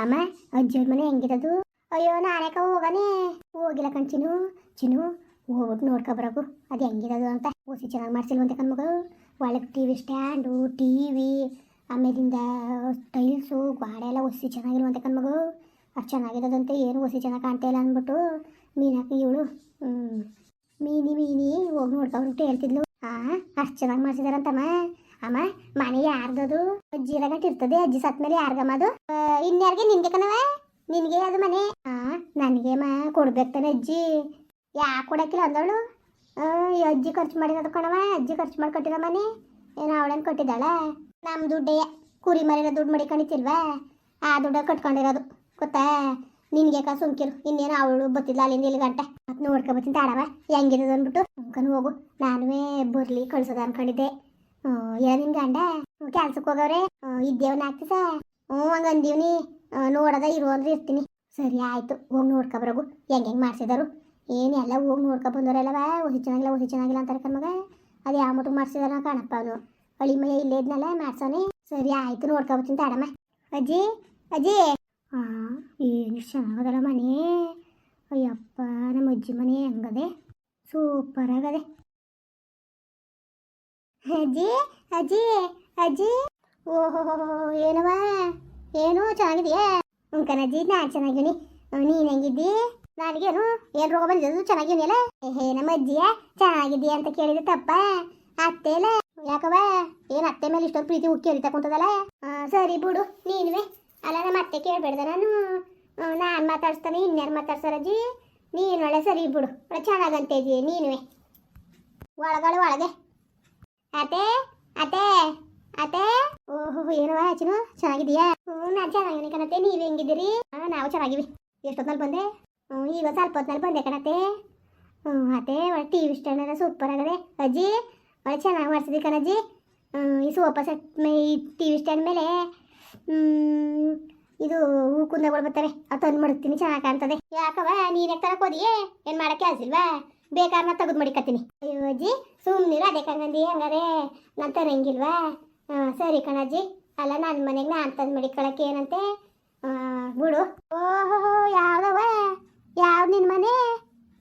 ಅಮ್ಮ, ಅಜ್ಜಿಯವ್ರ ಮನೆ ಹೆಂಗಿರೋದು? ಅಯ್ಯೋ ನಾನೇಕ ಹೋಗನೆ. ಹೋಗಿಲ್ಲ ಕಣ್ ಚಿನ್ನು. ಚಿನ್ನು ಹೋಗ್ಬಿಟ್ಟು ನೋಡ್ಕೊಬರಕು ಅದು ಹೆಂಗಿರೋದು ಅಂತ. ಓಸಿ ಚೆನ್ನಾಗಿ ಮಾಡ್ಸಿಲ್ವಂತೆ ಕಣ್ಮಗು ಒಳಗೆ T V stand T V ಆಮೇಲಿಂದ ಟೈಲ್ಸು ಗಾಡೆ ಎಲ್ಲ ಒಸಿ ಚೆನ್ನಾಗಿಲ್ವಂತೆ ಕಣ್ಮಗು ಅಷ್ಟು ಚೆನ್ನಾಗಿರೋದಂತೆ, ಏನು ಒಸಿ ಚೆನ್ನಾಗಿ ಕಾಣ್ತಾ ಇಲ್ಲ ಅಂದ್ಬಿಟ್ಟು ಮೀನಾಕಿ ಇವಳು ಮೀನಿ ಮೀನಿ, ಹೋಗಿ ನೋಡ್ಕೊಂಡ್ಬಿಟ್ಟು ಹೇಳ್ತಿದ್ಲು. ಹಾಂ ಅಷ್ಟು ಚೆನ್ನಾಗಿ ಮಾಡ್ಸಿದಾರಂತಮ್ಮ. ಅಮ್ಮ ಮನೆ ಯಾರ್ದದು? ಅಜ್ಜಿ ಇರ್ತದೆ ಅಜ್ಜಿ ಸತ್ ಮೇಲೆ ಯಾರ್ಗಮ್ಮ ಅದು? ಇನ್ಯಾರಿಗೆ ನಿನ್ಗೆ ಕಣವ ನಿನ್ಗೆ ಅದು ಮನೆ? ಆ, ನನಗೆ ಮಾ, ಕೊಡ್ಬೇಕು ತಾನೆ ಅಜ್ಜಿ. ಯಾಕೆ ಕೊಡಕ್ಕಿಲ್ಲ ಅಂದವಳು? ಅಜ್ಜಿ ಖರ್ಚು ಮಾಡಿರೋದು ಕಣವ ಅಜ್ಜಿ ಖರ್ಚು ಮಾಡಿ ಕಟ್ಟಿರೋ ಮನೆ. ಏನೋ ಅವಳೇನು ಕೊಟ್ಟಿದ್ದಾಳ? ನಮ್ಮ ದುಡ್ಡೇ. ಕುರಿ ಮರಿನ ದುಡ್ಡು ಮಡಿಕೊಂಡಿತ್ತಿಲ್ವಾ ಆ ದುಡ್ಡ ಕಟ್ಕೊಂಡಿರೋದು. ಗೊತ್ತಾ? ನಿನ್ಗೆ ಕಾ ಸುಮ್ಕಿರು. ಇನ್ನೇನು ಅವಳು ಬತ್ತಿಲ್ಲ ಅಲ್ಲಿಂದ ಇಲ್ಲಿ ಗಂಟೆ ಮತ್ತೆ ನೋಡ್ಕೊ ಬತ್ತೀನಿ ತಾಡವ ಹೆಂಗಿರೋದು ಅಂದ್ಬಿಟ್ಟು. ಹೋಗು. ನಾನುವೇ ಬರ್ಲಿ ಕಳ್ಸೋದು ಅನ್ಕೊಂಡಿದ್ದೆ. ಏ ನಿನ್ ಗಂಡ? ಕೆಲ್ಸಕ್ಕೆ ಹೋಗವ್ರೆ? ಇದ್ದೇವನ ಆಗ್ತಿ ಸಾ? ಹ್ಞೂ, ಹಂಗೆ ಅಂದೀವ್ನಿ. ನೋಡದ, ಇರು ಅಂದ್ರೆ ಇರ್ತೀನಿ. ಸರಿ, ಆಯ್ತು, ಹೋಗಿ ನೋಡ್ಕೊಬರೋಗು ಹೆಂಗೆ ಹೆಂಗೆ ಮಾಡ್ಸಿದಾರು? ಎಲ್ಲ ಹೋಗಿ ನೋಡ್ಕೊ ಬಂದವರೆಲ್ಲವ ಒಸಿ ಚೆನ್ನಾಗಿಲ್ಲ ಒಸಿ ಚೆನ್ನಾಗಿಲ್ಲ ಅಂತಾರೆ ಕಣ್ಮಗ ಅದು ಯಾವ ಮಟ್ಟಿಗೆ ಮಾಡ್ಸಿದಾರ ಕಾಣಪ್ಪ ಅವನು. ಹಳಿ ಮೈ ಇಲ್ಲೇ ಇದ್ನಲ್ಲ ಮಾಡ್ಸೋನೆ ಸರಿ, ಆಯ್ತು ನೋಡ್ಕೊಬತ್ತೀನಿ ತಾಡಮ್ಮ. ಅಜ್ಜಿ ಅಜ್ಜಿ. ಹಾಂ ಏನು ಚೆನ್ನಾಗದಲ್ಲ ಮನೆ. ಅಯ್ಯಪ್ಪ, ನಮ್ಮ ಅಜ್ಜಿ ಮನೆ ಹೆಂಗದೆ. ಸೂಪರ್ ಆಗದೆ ಅಜ್ಜಿ ಅಜ್ಜಿ ಅಜ್ಜಿ ಓಹೋ ಏನವ ಏನು ಚೆನ್ನಾಗಿದೆಯಾ? ಅಜ್ಜಿ ನಾನು ಚೆನ್ನಾಗಿನಿ ನೀನು ಹೆಂಗಿದ್ದಿ? ನನಗೇನು ಏನು ರೋಗ ಬಂದಿದ್ದು ಚೆನ್ನಾಗಿದೆಯಲ್ಲ? ಹೇ ನಮ್ಮ ಅಜ್ಜಿಯ ಚೆನ್ನಾಗಿದ್ದೀಯ ಅಂತ ಕೇಳಿದ್ರೆ ತಪ್ಪ. ಅತ್ತೆ ಅಲ್ಲ ಯಾಕವ ಏನು ಅತ್ತೆ ಮೇಲೆ ಇಷ್ಟೊಂದು ಪ್ರೀತಿ ಉಕ್ಕಿ ಹರಿತಾ ಕುಂತದಲ್ಲ? ಸರಿ ಬಿಡು, ನೀನುವೆ. ಅಲ್ಲ, ನಮ್ಮ ಅತ್ತೆ ಕೇಳ್ಬೇಡ್ದ ನಾನು. ನಾನು ಮಾತಾಡ್ಸ್ತಾನೆ, ಇನ್ಯಾರು ಮಾತಾಡ್ಸಾರಜ್ಜಿ ನೀನು ಒಳ್ಳೆ ಸರಿ ಬಿಡು. ಒಳ್ಳೆ ಚೆನ್ನಾಗಂತ ಇದೀಯ, ನೀನುವೆ. ಒಳಗಡೆ ಒಳಗೆ. ಅತ್ತೆ ಅತ್ತೆ ಅತ್ತೆ ಓಹೋ ಏನವ ಚಿನ್ನು ಚೆನ್ನಾಗಿದೀಯಾ ಹ್ಞೂ ನಾನು ಚೆನ್ನಾಗಿದ್ದೀನಿ ಕಣತ್ತೆ, ನೀವು ಹೆಂಗಿದ್ದೀರಿ? ಹಾಂ, ನಾವು ಚೆನ್ನಾಗಿವಿ. ಎಷ್ಟೊತ್ತಲ್ಲಿ ಬಂದೆ? ಹ್ಞೂ ಈಗ ಸ್ವಲ್ಪ ಹೊತ್ನಲ್ಲಿ ಬಂದೆ ಕಣತ್ತೆ. ಹ್ಞೂ ಅತ್ತೆ ಒಳ್ಳೆ ಟಿ ವಿ ಸ್ಟ್ಯಾಂಡ್ ಎಲ್ಲ ಸೂಪರ್ ಆಗದೆ. ಅಜ್ಜಿ, ಒಳ್ಳೆ ಚೆನ್ನಾಗಿ ಮಾಡ್ಸಿದ್ವಿ ಕಣಜ್ಜಿ. ಈ ಸೋಫಾ ಸೆಟ್ ಮೇ, ಈ ಟಿ ವಿ ಸ್ಟ್ಯಾಂಡ್ ಮೇಲೆ ಇದು ಹೂ ಕುಂದಗಳು ಬರ್ತವೆ, ಅದು ತಂದು ಮಡಗ್ತೀನಿ, ಚೆನ್ನಾಗಿ ಕಾಣ್ತದೆ. ಯಾಕವ ನೀನೇ ಯಾಕೆ ಹೋದಿಯೇ ಏನು ಮಾಡಕ್ಕೆ ಕೆಲ್ಸಿಲ್ವಾ ಬೇಕಾದ್ರೆ ತೆಗೆದು ಮಡಿಕತ್ತೀನಿ. ಅಯ್ಯೋ ಅಜ್ಜಿ ಸುಮ್ಮನಿರ ಅದೇ ಕಣಂದಿ ಹಂಗಾರೆ ನಾನು ತರಂಗಿಲ್ವಾ? ಸರಿ ಕಣಜ್ಜಿ. ಅಲ್ಲ ನನ್ನ ಮನೆಗೆ ನಾನು ತಂದು ಮಡಿಕೊಳಕ್ಕೆ ಏನಂತೆ? ಬಿಡು. ಓಹೋ ಯಾವ್ದವ ಯಾವ ನಿನ್ನ ಮನೆ?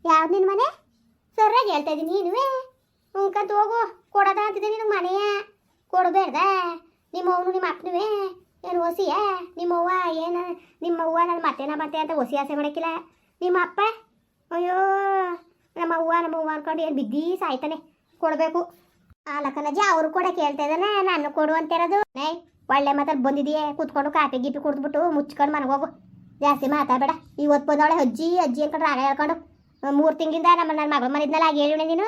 ಯಾವ ನಿನ್ನ ಮನೆ? ಸರಿಯಾಗಿ ಹೇಳ್ತಾ ಇದ್ದೀನಿ ನೀನುವೆ. ಉಂಕಂತ ಹೋಗು. ಕೊಡದ ಅಂತಿದ್ದೆ ನಿನಗೆ ಮನೆಯ. ಕೊಡಬೇಡ್ದ ನಿಮ್ಮ ಅವನು ನಿಮ್ಮ ಅಪ್ಪನವೇ. ಏನು ಹೊಸಿಯ ನಿಮ್ಮವ್ವ ಏನು ನಿಮ್ಮವ್ವ ನನ್ನ ಮತ್ತೇನ ಮತ್ತೆ ಅಂತ ಹೊಸಿ ಆಸೆ ಮಾಡಕ್ಕಿಲ್ಲ ನಿಮ್ಮ ಅಪ್ಪ? ಅಯ್ಯೋ. ನಮ್ಮ ಅವ್ವ ನಮ್ಮ ಅವ್ವ ಅನ್ಕೊಂಡು ಏನು ಬಿದ್ದಿ ಸಾಯ್ತಾನೆ. ಕೊಡಬೇಕು. ಆಲಕನಜ್ಜಿ ಅವರು ಕೂಡ ಕೇಳ್ತಾ ಇದ್ದಾನೆ ನಾನು ಕೊಡು ಅಂತಿರೋದು ನೈ ಒಳ್ಳೆ ಮಾತಾಡಿ ಬಂದಿದೆಯೇ ಕೂತ್ಕೊಂಡು ಕಾಫಿ ಗೀಪಿ ಕುಡಿದ್ಬಿಟ್ಟು ಮುಚ್ಕೊಂಡು ಹೋಗು. ಜಾಸ್ತಿ ಮಾತಾಡಬೇಡ. ಇವತ್ತು ಬಂದವಳೆ ಅಜ್ಜಿ ಅಜ್ಜಿ ಅನ್ಕೊಂಡು ರಾಗ ಹೇಳ್ಕೊಂಡು ಮೂರು ತಿಂಗಳಿಂದ ನಮ್ಮ ನನ್ನ ಮಗಳ ಮನಿದ್ನಲ್ಲ ಆಗಿ ಹೇಳಿ ನೀನು?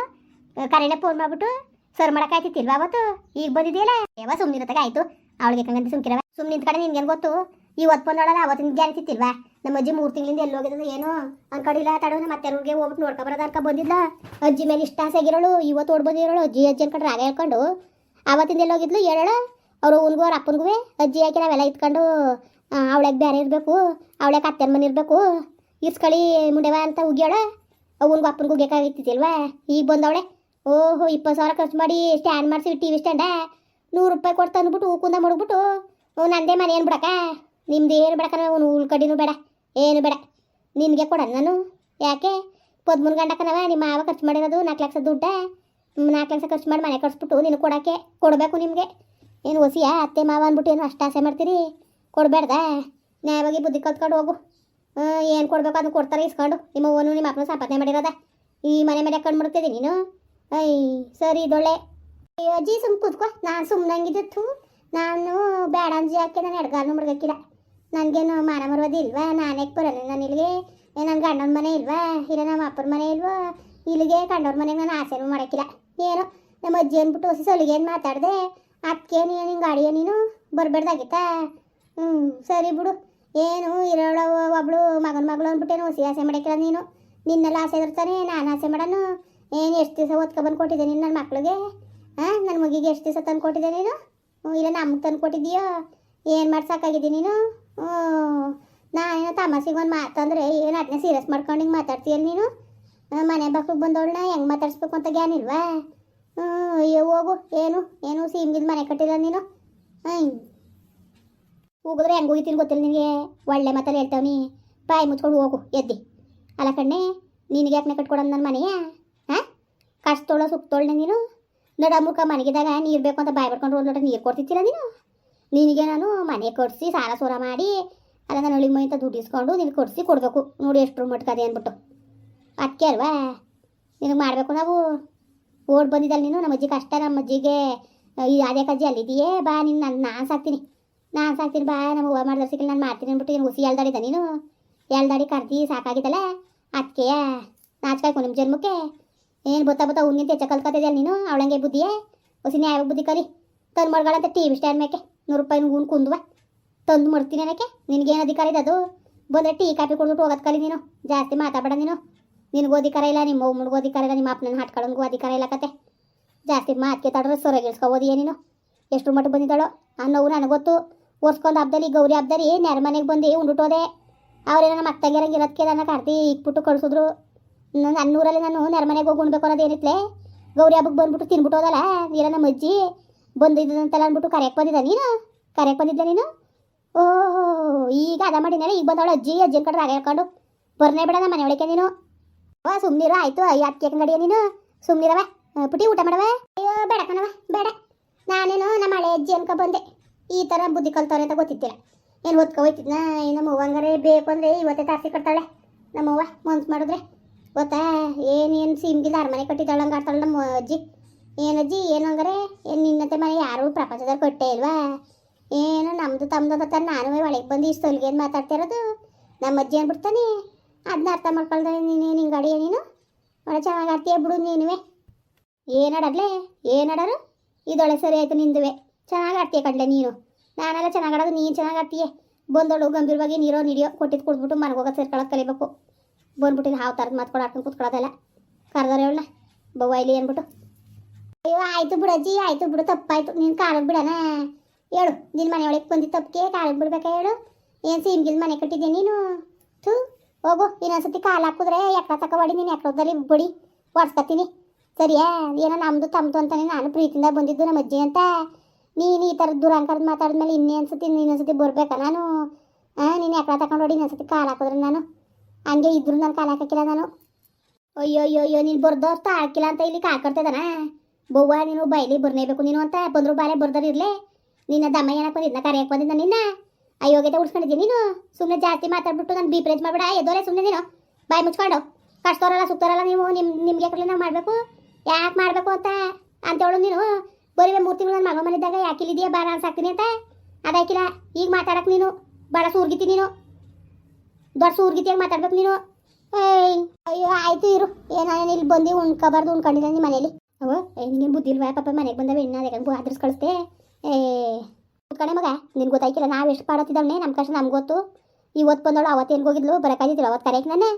ಕರೆನೆ ಫೋನ್ ಮಾಡ್ಬಿಟ್ಟು, ಸರ್ ಮಾಡಕ್ಕಾಯ್ತಿತ್ತಿಲ್ವಾ ಅವತ್ತು? ಈಗ ಬಂದಿದೆಯಲ್ಲ ಯಾವ ಸುಮ್ಮನಿರತ್ತಾಗ ಆಯ್ತು. ಅವಳಿಗೆ ಕಂಗಂತ ಸುಮ್ಕಿರವ. ಸುಮ್ಮನೆ ಕಡೆ ನಿನ್ಗೇನು ಗೊತ್ತು? ಇವತ್ತು ಬಂದವಳಲ್ಲ ಅವತ್ತಿನ ಗ್ಯಾರಂತಿತ್ತಿಲ್ವಾ ನಮ್ಮ ಅಜ್ಜಿ ಮೂರು ತಿಂಗಳಿಂದ ಎಲ್ಲಿ ಹೋಗಿದ್ರೆ ಏನು? ಅನ್ಕೊಂಡಿಲ್ಲ, ತಡೋ ಮತ್ತೆ ಅವ್ರಿಗೆ ಹೋಗ್ಬಿಟ್ಟು ನೋಡ್ಕೊ ಬರೋದು ಅನ್ಕೊ ಬಂದಿದ್ಲ. ಅಜ್ಜಿ ಮೇಲೆ ಇಷ್ಟ ಆಸೆ ಆಗಿರೋಳು, ಇವತ್ತು ಓಡ್ ಬಂದಿರೋಳು ಅಜ್ಜಿ ಅಜ್ಜಿ ಅನ್ಕೊಂಡು ರಾಗ ಹೇಳ್ಕೊಂಡು. ಆವತ್ತಿಂದ ಎಲ್ಲಿ ಹೋಗಿದ್ಲು ಹೇಳೋಳು? ಅವ್ರ ಅವ್ನಿಗೂ ಅವ್ರ ಅಪ್ಪನಿಗೂ ಅಜ್ಜಿ ಯಾಕೆ ನಾವೆಲ್ಲ ಇತ್ಕೊಂಡು ಅವಳಿಗೆ ಬೇರೆ ಇರಬೇಕು ಅವಳಿಗೆ ಅತ್ತೆನ ಮನೆ ಇರಬೇಕು. ಇರ್ಸ್ಕಳಿ ಮುಂಡೆವ ಅಂತ ಉಗ್ಯಾಳ. ಅವನಿಗೂ, ಅಪ್ಪನಿಗೂ ಬೇಕಾಗಿತ್ತಿಲ್ವಾ ಈಗ ಬಂದವಳೆ. ಓಹೋ, ಇಪ್ಪತ್ತು ಸಾವಿರ ಖರ್ಚು ಮಾಡಿ ಸ್ಟ್ಯಾಂಡ್ ಮಾಡಿಸಿ ಟಿ ವಿ ಸ್ಟ್ಯಾಂಡ. ನೂರು ರೂಪಾಯಿ ಕೊಟ್ಟು ತಂದ್ಬಿಟ್ಟು ಹೂಕುಂದ ಮುಡ್ಬಿಟ್ಟು ನಂದೇ ಮನೆ ಏನು ಬಿಡಕ್ಕ? ನಿಮ್ದು ಏನು ಬಿಡಕ್ಕ? ಅವ್ನು ಉಳ್ಕಡಿನೂ ಬೇಡ. ಏನು ಬೇಡ. ನಿನಗೆ ಕೊಡ ನಾನು. ಯಾಕೆ? ಪದ್ಮೂರು ಗಂಡಕನವ ನಿಮ್ಮ ಮಾವ ಖರ್ಚು ಮಾಡಿರೋದು ನಾಲ್ಕು ಲಕ್ಷ ದುಡ್ಡ. ನಾಲ್ಕು ಲಕ್ಷ ಖರ್ಚು ಮಾಡಿ ಮನೆ ಕಟ್ಸ್ಬಿಟ್ಟು ನೀನು ಕೊಡೋಕ್ಕೆ, ಕೊಡಬೇಕು ನಿಮಗೆ. ಏನು ಹೊಸಿಯ ಅತ್ತೆ ಮಾವ ಅಂದ್ಬಿಟ್ಟು ಏನು ಅಷ್ಟು ಆಸೆ ಮಾಡ್ತೀರಿ? ಕೊಡಬೇಡ್ದ? ನ್ಯಾಯವಾಗಿ ಬುದ್ಧಿ ಕಲ್ತ್ಕೊಂಡು ಹೋಗು. ಏನು ಕೊಡಬೇಕು ಅದನ್ನು ಕೊಡ್ತಾರೆ ಇಸ್ಕೊಂಡು. ನಿಮ್ಮ ಓನು ನಿಮ್ಮ ಅಪ್ಪನ ಸಂಪಾದನೆ ಮಾಡಿರೋದ? ಈ ಮನೆ ಮೇಲೆ ಕಣ್ಣು ಮುಡುತ್ತಿದ್ದೀನಿ ನೀನು? ಐ, ಸರಿ ಇದೊಳ್ಳೆ ಅಯ್ಯೋ ಅಜ್ಜಿ ಸುಮ್ ಕೂತ್ಕೊ. ನಾನು ಸುಮ್ಮನಂಗಿದ್ದು ನಾನು ಬೇಡ ಅಂಜಿ ಹಾಕಿ ನಾನು ಎಡ್ಗಾಲು ಮುಡ್ಗಕ್ಕಿಲ್ಲ ನನಗೇನು ಮಾನ ಮರುವುದು ಇಲ್ವಾ? ನಾನೇ ಬರೋಲ್ಲ ನಾನು ಇಲ್ಲಿಗೆ, ಏ ನನ್ನ ಗಂಡನ ಮನೆ ಇಲ್ವಾ? ಇಲ್ಲ ನಮ್ಮ ಅಪ್ಪನ ಮನೆ ಇಲ್ವಾ? ಇಲ್ಲಿಗೆ ಕಂಡವ್ರ ಮನೆಗೆ ನಾನು ಆಸೆನೂ ಮಾಡೋಕ್ಕಿಲ್ಲ. ಏನು? ನಮ್ಮ ಅಜ್ಜಿ ಅಂದ್ಬಿಟ್ಟು ಹೊಸ ಸೊಲಿಗೆ ಏನು ಮಾತಾಡಿದೆ? ಅದಕ್ಕೆ ನೀನು ಹಿಂಗೆ ಗಾಡಿಯ ನೀನು? ಬರಬೇಡ್ದಾಗಿತ್ತಾ? ಹ್ಞೂ ಸರಿ ಬಿಡು. ಏನು? ಇರೋಳ, ಒಬ್ಳು ಮಗನ ಮಗಳು ಅಂದ್ಬಿಟ್ಟೇನು ಹೊಸಿ ಆಸೆ ಮಾಡೋಕ್ಕಿಲ್ಲ ನೀನು? ನಿನ್ನೆಲ್ಲ ಆಸೆ ಇರ್ತಾನೆ ನಾನು ಆಸೆ ಮಾಡೋನು? ಏನು ಎಷ್ಟು ದಿವಸ ಓದ್ಕೊಬಂದು ಕೊಟ್ಟಿದ್ದೆ ನೀನು ನನ್ನ ಮಕ್ಳಿಗೆ? ಹಾಂ ನನ್ನ ಮಗಿಗೆ ಎಷ್ಟು ದಿವಸ ತಂದು ಕೊಟ್ಟಿದ್ದೆ ನೀನು? ಇಲ್ಲ ನಮ್ಗೆ ತಂದು ಕೊಟ್ಟಿದ್ದೀಯೋ? ಏನು ಮಾಡಿ ನೀನು? ನಾನೇನೋ ತಮಾಸಿಗೆ ಒಂದು ಮಾತಂದ್ರೆ ಏನು ಅದನ್ನೇ ಸೀರಿಯಸ್ ಮಾಡ್ಕೊಂಡು ಹಿಂಗೆ ಮಾತಾಡ್ತೀಯಲ್ಲ ನೀನು? ಮನೆ ಬಾಕ್ಲಿಗೆ ಬಂದವಳನ್ನ ಹೆಂಗೆ ಮಾತಾಡ್ಸ್ಬೇಕು ಅಂತ ಹ್ಞೂ ಅಯ್ಯೋ, ಹೋಗು. ಏನು? ಏನು ಸೀಮ್ಗಿದ ಮನೆ ಕಟ್ಟಿಲ್ಲ ನೀನು? ಹ್ಞೂ ಹೋಗಿದ್ರೆ ಹೆಂಗೆ ಗೊತ್ತಿಲ್ಲ ನಿನಗೆ? ಒಳ್ಳೆ ಮಾತಲ್ಲಿ ಹೇಳ್ತಾವ್ನಿ ಬಾಯಿ ಮುಚ್ಕೊಂಡು ಹೋಗು, ಎದ್ದಿ. ಅಲ್ಲ ಕಣ್ಣೆ, ನಿನಗೆ ಯಾಕೆ ಕಟ್ಕೊಡೋದು ನನ್ನ ಮನೆಯ? ಹಾಂ? ಕಷ್ಟ ತೊಳೋ ಸುಖ ತೊಳ್ನೆ ನೀನು? ನಡ ಮುಖ ಮನೆಗಿದಾಗ ನೀರು ಬೇಕು ಅಂತ ಬಾಯಿ ಬಿಡ್ಕೊಂಡು ಲೋಟ ನೀರು ಕೊಡ್ತಿದ್ದೀರ ನೀನು? ನಿನಗೆ ನಾನು ಮನೆ ಕೊಡಿಸಿ, ಸಾಲ ಸೂರ ಮಾಡಿ, ಅದನ್ನ ನಾನು ಮೈ ಅಂತ ದುಡ್ಡು ಇಸ್ಕೊಂಡು ನಿನಗೆ ಕೊಡಿಸಿ ಕೊಡಬೇಕು. ನೋಡಿ ಎಷ್ಟು ಮಟ್ಕದೆ ಅಂದ್ಬಿಟ್ಟು. ಅದಕ್ಕೆ ಅಲ್ವಾ? ನಿನಗೆ ಮಾಡಬೇಕು ನಾವು? ಓಡ್ ಬಂದಿದ್ದಲ್ಲ ನೀನು? ನಮ್ಮ ಅಜ್ಜಿ ಕಷ್ಟ ನಮ್ಮ ಅಜ್ಜಿಗೆ ಈ ಅದೇ ಕಜ್ಜಿ ಅಲ್ಲಿದೆಯೇ ಬಾ ನೀನು, ನಾನು ನಾನು ಸಾಕ್ತೀನಿ. ನಾನು ಸಾಕ್ತೀನಿ, ಬಾ, ನಮ್ಮ ಹೂವು ಮಾಡಿದ್ರೆ ನಾನು ಮಾಡ್ತೀನಿ ಅಂದ್ಬಿಟ್ಟು ನೀನು ಹುಸಿ ಎಲ್ದಾಡಿದ ನೀನು? ಎಲ್ದಾಡಿ ಕರ್ದಿ ಸಾಕಾಗಿದ್ದಲ್ಲ? ಅದಕ್ಕೆಯ ನಾಚ್ಕಾಯ್ಕೊ ನಿಮ್ಮ ಜನ್ಮಕ್ಕೆ? ಏನು ಬತ್ತಾ ಬತ್ತಾ ಉನ್ನಿಂತ ಹೆಚ್ಚ ಕಲ್ಕತ್ತಿದ್ಯಲ್ಲ ನೀನು? ಅವಳಂಗೆ ಬುದ್ಧಿಯೇ? ಹೊಸಿ ನ್ಯಾಯ ಬುದ್ಧಿ ಕಲಿ. ತಂದು ಮಡ್ಗಳಂತ ಟಿ ವಿ ಸ್ಟ್ಯಾಂಡ್ ಮೇಕೆ. ನೂರು ರೂಪಾಯಿ ಉಣ್ ಕುಂದುವ. ತಂದು ಮಾಡ್ತೀನಿ ಅನ್ನಕ್ಕೆ ನಿನಗೇನು ಅಧಿಕಾರ ಇದೆ ಅದು? ಬಂದರೆ ಟೀ ಕಾಪಿ ಕೊಡ್ಬಿಟ್ಟು ಹೋಗೋದು ಕಲಿ ನೀನು. ಜಾಸ್ತಿ ಮಾತಾಡಬೇಡ ನೀನು. ನಿನಗೂ ಅಧಿಕಾರ ಇಲ್ಲ, ನಿಮ್ಮ ಅವ್ವನಿಗೂ ಅಧಿಕಾರ ಇಲ್ಲ, ನಿಮ್ಮ ಅಪ್ಪನ ಹಾಟ್ಕೊಳ್ಳೋಂಗೂ ಅಧಿಕಾರ ಇಲ್ಲ ಕತೆ. ಜಾಸ್ತಿ ಮಾತಿಗೆ ತಡ್ರೆ ಸೊರಗಿಳ್ಸ್ಕೊಬೋದಿಯೇ ನೀನು? ಎಷ್ಟು ಮಟ್ಟ ಬಂದಿದ್ದಾಳೋ? ಆ ನೋವು ನನಗೆ ಗೊತ್ತು. ಒರ್ಸ್ಕೊಂಡು ಹಬ್ಬದಲ್ಲಿ ಗೌರಿ ಹಬ್ಬದಲ್ಲಿ ನೆರ ಮನೆಗೆ ಬಂದು ಉಂಡುಟೋದೆ. ಅವ್ರೇನೋ ನಮ್ಮ ಅತ್ತಗಿರಂಗೆ ಇರೋದಕ್ಕೆ ನನ್ನ ಕಾರ್ತಿ ಇಕ್ಬಿಟ್ಟು ಕಳಿಸಿದ್ರು. ನನ್ನ ಅನ್ನೂರಲ್ಲಿ ನಾನು ನೆರ ಮನೆಗೆ ಹೋಗಿ ಉಣ್ಬೇಕು ಅನ್ನೋದು ಏನಿತ್ಲೆ? ಗೌರಿ ಹಬ್ಬಕ್ಕೆ ಬಂದ್ಬಿಟ್ಟು ತಿನ್ಬಿಟ್ಟೋದಲ್ಲ ನಮ್ಮ ಅಜ್ಜಿ ಬಂದಿದ್ದಂತೆಲ್ಲ ಅಂದ್ಬಿಟ್ಟು ಕರೆಯಕ್ಕೆ ಬಂದಿದ್ದ ನೀನು? ಕರೆಯಕ್ಕೆ ಬಂದಿದ್ದೆ ನೀನು? ಓಹೋ ಈಗ ಅದ ಮಾಡಿದ್ನಲ್ಲ ಈಗ ಬಂದವಳು ಅಜ್ಜಿ ಅಜ್ಜಿ ಕಡೆ ರಾಗ ಹೇಳ್ಕೊಂಡು. ಬರ್ನೇ ಬಿಡ ನಮ್ಮ ಮನೆ ಒಳಗೆ ನೀನು. ಓ ಸುಮ್ನಿರ ಆಯ್ತು. ಅಕ್ಕಿ ಕೇಕಂಗಡಿಯ ನೀನು? ಸುಮ್ನಿರವ. ಆ, ಪುಟಿ ಊಟ ಮಾಡವೆ? ಅಯ್ಯೋ ಬೇಡ ಕಣವ ಬೇಡ. ನಾನೇನು ನಮ್ಮ ಹಳೆ ಅಜ್ಜಿ ಅನ್ಕೊ ಬಂದೆ. ಈ ಥರ ಬುದ್ಧಿ ಕಲ್ತವ್ರೆ ಅಂತ ಗೊತ್ತಿದ್ದಿಲ್ಲ ಏನು ಓದ್ಕೊ ಹೋಯ್ತಿದ್ನ? ನಮ್ಮ ಹಂಗಾರೆ ಬೇಕು ಅಂದರೆ ಇವತ್ತೇ ತಾಸಿ ಕಟ್ತಾಳೆ. ನಮ್ಮವ್ವ ಮನ್ಸು ಮಾಡಿದ್ರೆ. ಗೊತ್ತಾ? ಏನೇನು ಸಿಮ್ಗಿಲ್ಲ ಅರಮನೆ ಕಟ್ಟಿದ್ದಾಳಂಗೆ ಆಡ್ತಾಳೆ ನಮ್ಮ ಅಜ್ಜಿ. ಏನಜ್ಜಿ ಏನು ಅಂದರೆ ಏನು ನಿನ್ನಂತೆ ಮನೆ ಯಾರು ಪ್ರಪಂಚದಲ್ಲಿ ಕೊಟ್ಟೆ ಇಲ್ವಾ? ಏನು ನಮ್ಮದು ತಮ್ಮದು ಅಂತ ನಾನು ಒಳಗೆ ಬಂದು ಇಷ್ಟು ತೊಲ್ಗೆ ಮಾತಾಡ್ತಿರೋದು ನಮ್ಮ ಅಜ್ಜಿ ಅಂದ್ಬಿಡ್ತಾನೆ ಅದನ್ನ ಅರ್ಥ ಮಾಡ್ಕೊಳ್ದೆ ನೀನು ನಿನ್ನ ಅಡಿಯ ನೀನು? ಒಳ್ಳೆ ಚೆನ್ನಾಗಿ ಆಡ್ತೀಯ ಬಿಡು ನೀನುವೆ. ಏನಾಡರ್ಲೆ ಏನಾಡರು ಇದೊಳೆ ಸರಿ ಆಯ್ತು ನಿಂದುವೆ. ಚೆನ್ನಾಗಿ ಆಡ್ತೀಯ ಕಡ್ಲೆ ನೀನು. ನಾನೆಲ್ಲ ಚೆನ್ನಾಗಿ ಆಡೋದು, ನೀನು ಚೆನ್ನಾಗಿ ಆಡ್ತೀಯ. ಬಂದೋಳು ಗಂಭೀರವಾಗಿ ನೀರೋ ನೀಡಿಯೋ ಕೊಟ್ಟಿದ್ದು ಕೊಡ್ಬಿಟ್ಟು ಮನೆಗೆ ಹೋಗೋದು ಸೇರ್ಕೊಳಕ್ಕೆ ಕಲಿಬೇಕು. ಬಂದ್ಬಿಟ್ಟು ಹಾವು ಥರದ್ದು ಮಾತು ಆಡ್ಕೊಂಡು ಕೂತ್ಕೊಳ್ಳೋದಲ್ಲ ಕರೆದವ್ರೆ ಅವಳನ್ನ ಬವ್ವ ಇಲ್ಲಿ ಅಂದ್ಬಿಟ್ಟು ಅಯ್ಯೋ ಆಯ್ತು ಬಿಡಜ್ಜಿ ಆಯ್ತು ಬಿಡು, ತಪ್ಪಾಯ್ತು. ನೀನು ಕಾಲಿಗೆ ಬಿಡಣ ಹೇಳು ನಿನ್ನ ಮನೆ ಒಳಗೆ ಬಂದಿದ್ದು ತಪ್ಪಿಗೆ ಕಾಲಿಗೆ ಬಿಡ್ಬೇಕಾ ಹೇಳು? ಏನು ಸೀಮ್ಗಿಲ್ ಮನೆ ಕಟ್ಟಿದ್ಯಾ ನೀನು? ಥೂ, ಹೋಗು, ಇನ್ನೊಂದ್ಸತಿ ಕಾಲು ಹಾಕಿದ್ರೆ ಎಕ್ಕ ತಗೊಬಡಿ ನೀನು ಎಕ್ಕದಲ್ಲಿ ಬಡಿ ಒಡ್ಸ್ಕೊತೀನಿ ಸರಿಯಾ? ಏನೋ ನಮ್ಮದು ತಮ್ಮದು ಅಂತಾನೆ ನಾನು ಪ್ರೀತಿಯಿಂದ ಬಂದಿದ್ದು ನಮ್ಮ ಅಜ್ಜಿ ಅಂತ. ನೀನು ಈ ಥರ ದುರಂಕರದ್ದು ಮಾತಾಡಿದ್ಮೇಲೆ ಇನ್ನೇನ್ಸತಿ ಇನ್ನೊಂದ್ಸತಿ ಬರ್ಬೇಕಾ ನಾನು? ಹಾಂ ನೀನು ಎಕ್ಕ ತಗೊಂಡು ಹೊಡಿ, ಇನ್ನೊಂದ್ಸತಿ ಕಾಲು ಹಾಕಿದ್ರೆ ನಾನು. ಹಂಗೆ ಇದ್ರು ನಾನು ಕಾಲು ಹಾಕಿಲ್ಲ ನಾನು. ಅಯ್ಯೋ ಅಯ್ಯೋ ಅಯ್ಯೋ ನೀನು ಬರ್ದವ್ರು ಹಾಕಿಲ್ಲ ಅಂತ ಇಲ್ಲಿ ಕಾಕಡ್ತಿದ್ದಾನ ಬವ್ವ, ನೀನು ಬೈಲಿ ಬರ್ನೇಬೇಕು ನೀನು ಅಂತ ಬಂದರು ಬಾಲೆ ಬರ್ದರಿರ್ಲೆ ನಿನ್ನ ದಮ್ಮ ಏನಕ್ಕೆ ಬಂದಿದ್ನ ಕರೆಯಕ್ಕೆ ಬಂದಿದ್ದ ನಿನ್ನ? ಅಯೋಗ್ಯತೆ ಉಡ್ಸ್ಕೊಂಡಿದ್ದೀನಿ ನೀನು? ಸುಮ್ಮನೆ ಜಾಸ್ತಿ ಮಾತಾಡ್ಬಿಟ್ಟು ನಾನು ಬೀಪ್ರೇಜ್ ಮಾಡ್ಬೇಡ. ಎದೋರೆ ಸುಮ್ಮನೆ ನೀನು. ಬಾಯಿ ಮುಚ್ಕೊಂಡು. ಕಷ್ಟೋರಲ್ಲ ಸುತ್ತೋರಲ್ಲ ನೀವು ನಿಮ್ಮ ನಿಮ್ಗೆ ಯಾಕಲ್ಲ ನಾವು ಮಾಡಬೇಕು? ಯಾಕೆ ಮಾಡಬೇಕು ಅಂತ? ಅಂತೇಳು ನೀನು. ಬರೀ ಮೂರು ತಿಂಗಳು ನನ್ನ ಮಗ ಮನಿದ್ದಾಗ ಯಾಕೆ ಇಲ್ಲಿದೆಯಾ ಬಾರ ಅನ್ಸಾಕ್ತೀನಿ ಅಂತ? ಅದಾಕಿಲ್ಲ, ಈಗ ಮಾತಾಡಕ್ಕೆ ನೀನು. ಭಾಳ ಸೂರ್ಗಿತಿ ನೀನು. ದೊಡ್ಡ ಸೂರ್ಗಿತಿಯಾಗಿ ಮಾತಾಡ್ಬೇಕು ನೀನು. ಏಯ್, ಅಯ್ಯೋ, ಆಯಿತು ಇರು. ಏನೋ ಇಲ್ಲಿ ಬಂದು ಉಣ್ಕೋಬಾರ್ದು, ಉಣ್ಕೊಂಡಿಲ್ಲ ನಿಮ್ಮ ಮನೇಲಿ. ಅವ ನಿಂಗೇನು ಬುದ್ಧಿ ಇಲ್ವಾ? ಪಾಪ ಮನೆಗೆ ಬಂದವೆ ಇನ್ನ, ಅದಕ್ಕೆ ಆದ್ರಸ್ ಕಳಿಸ್ದೆ. ಏ ಕಣೆ ಮಗ, ನಿನ್ಗೆ ಗೊತ್ತಾಯ್ಕಿಲ್ಲ, ನಾವು ಎಷ್ಟು ಪಾಡತ್ತಿದ್ದವನೇ ನಮ್ಮ ಕಷ್ಟ ನಮ್ಗೆ ಗೊತ್ತು. ಇವತ್ತು ಬಂದವಳು ಅವತ್ತು ಎಲ್ಲಿ ಹೋಗಿದ್ಲು ಬರೋಕ್ಕಾಗಿದ್ದಿಲ್ಲ ಅವತ್ತು ಕರೆಯಕ್ಕೆ ನಾನೇ.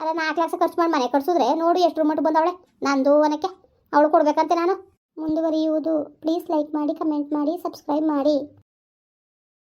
ಅಲ್ಲ ನಾಲ್ಕು ಲಕ್ಷ ಖರ್ಚು ಮಾಡಿ ಮನೆ ಕಟ್ಸಿದ್ರೆ ನೋಡು ಎಷ್ಟು ಮಟ್ಟು ಬಂದವಳೆ, ನಂದು ಒನಕ್ಕೆ ಅವಳು ಕೊಡ್ಬೇಕಂತೆ ನಾನು. ಮುಂದುವರಿಯುವುದು ಪ್ಲೀಸ್ ಲೈಕ್ ಮಾಡಿ ಕಮೆಂಟ್ ಮಾಡಿ ಸಬ್ಸ್ಕ್ರೈಬ್ ಮಾಡಿ.